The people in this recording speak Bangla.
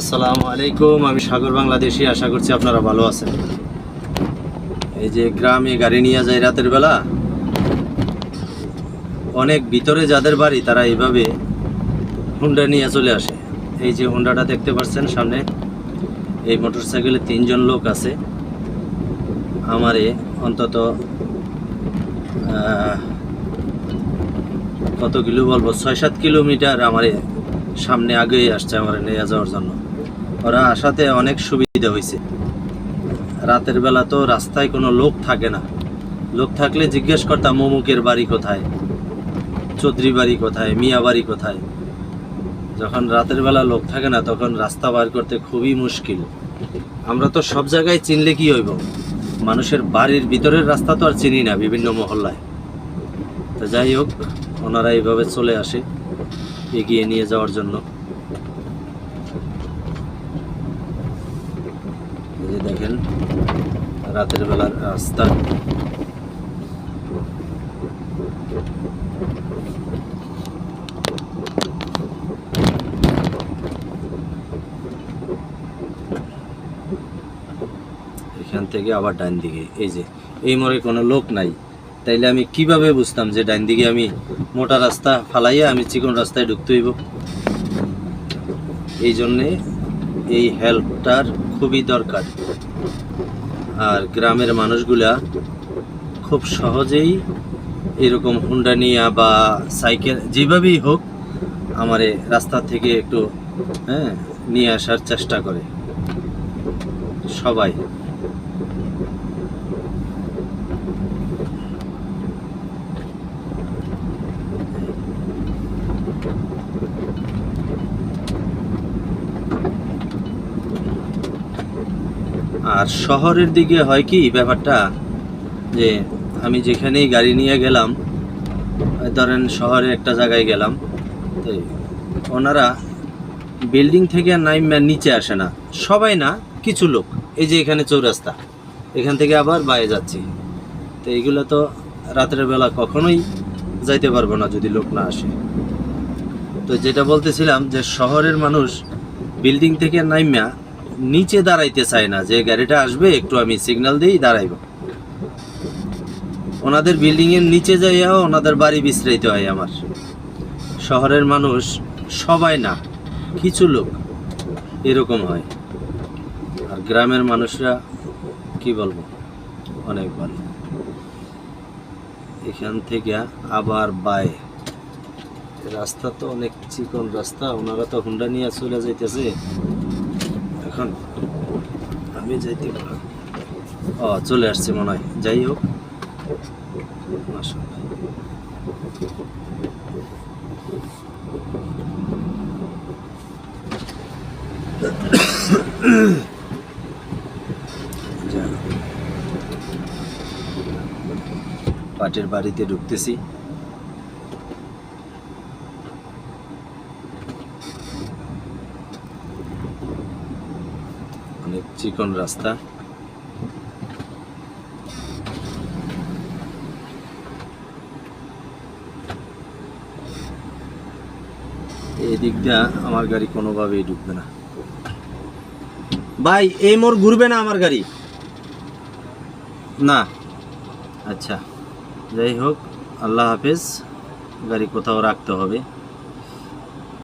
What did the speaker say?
আসসালামু আলাইকুম, আমি সাগর বাংলাদেশি, আশা করছি আপনারা ভালো আছেন। এই যে গ্রামে গাড়ি নিয়ে যায় রাতের বেলা, অনেক ভিতরে যাদের বাড়ি তারা এইভাবে হুন্ডা নিয়ে চলে আসে। এই যে হুন্ডাটা দেখতে পাচ্ছেন সামনে, এই মোটরসাইকেলে তিনজন লোক আছে। আমারে অন্তত কত কিলো বলব? ছয় সাত কিলোমিটার আমারে সামনে আগেই আসছে আমার নিয়ে যাওয়ার জন্য। ওরা আসাতে অনেক সুবিধা হয়েছে রাতের বেলা তো রাস্তায় কোনো লোক থাকে না। লোক থাকলে জিজ্ঞেস করতাম অমুকের বাড়ি কোথায়? চৌধুরী বাড়ি কোথায়? মিয়া বাড়ি কোথায়? যখন রাতের বেলা লোক থাকে না, তখন রাস্তা বার করতে খুবই মুশকিল। আমরা তো সব জায়গায় চিনলে কি হইব? মানুষের বাড়ির ভিতরের রাস্তা তো আর চিনি না বিভিন্ন মহল্লায়। তো যাই হোক, ওনারা এইভাবে চলে আসে, এগিয়ে নিয়ে যাওয়ার জন্য এই যে দেখেন রাতের বেলার রাস্তা। এখান থেকে আবার ডান দিকে। এই যে, এই মোড়ে কোনো লোক নাই। তাইলে আমি কীভাবে বুঝতাম যে ডান দিকে আমি মোটা রাস্তা ফালাইয়া আমি চিকন রাস্তায় ঢুকতে হইব? এই জন্যে এই হেল্পটার খুবই দরকার। আর গ্রামের মানুষগুলা খুব সহজেই এরকম হুন্ডা নিয়ে বা সাইকেল যেভাবেই হোক আমারে রাস্তা থেকে একটু হ্যাঁ নিয়ে আসার চেষ্টা করে। সবাই। আর শহরের দিকে হয় কি ব্যাপারটা? যে আমি যেখানেই গাড়ি নিয়ে গেলাম, ধরেন শহরে একটা জায়গায় গেলাম, তো ওনারা বিল্ডিং থেকে নাইমা নিচে আসে না। সবাই না, কিছু লোক। এই যে এখানে চৌরাস্তা, এখান থেকে আবার বাইরে যাচ্ছি। তো এইগুলো তো রাতের বেলা কখনোই যাইতে পারব না যদি লোক না আসে। তো যেটা বলতেছিলাম যে শহরের মানুষ বিল্ডিং থেকে নাইমা নিচে দাঁড়াইতে চায় না। যে গাড়িটা আসবে, একটু আমি সিগন্যাল দিই, দাঁড়াইব। ওনাদের বিল্ডিং এর নিচে যাইয়াও ওনাদের বাড়ি বিশ্রাইতে হয় আমার। শহরের মানুষ সবাই না, কিছু লোক। এরকম হয়। আর গ্রামের মানুষরা, কি বলব? অনেক ভালো। এখান থেকে আবার বাই রাস্তা তো অনেক চিকন রাস্তা, ওনারা তো হুন্ডা নিয়ে চলে যাইতেছে। এখন আমি যাইতে ও চলে আসছে মনে হয়। যাই হোক। পাটের বাড়িতে ঢুকতেছি। অনেক চিকন রাস্তা। এই দিক দিয়ে আমার গাড়ি কোনোভাবেই ঢুকবে না। ভাই, এই মোড় ঘুরবে না আমার গাড়ি? না। আচ্ছা যাই হোক, আল্লাহ হাফেজ, গাড়ি কোথাও রাখতে হবে।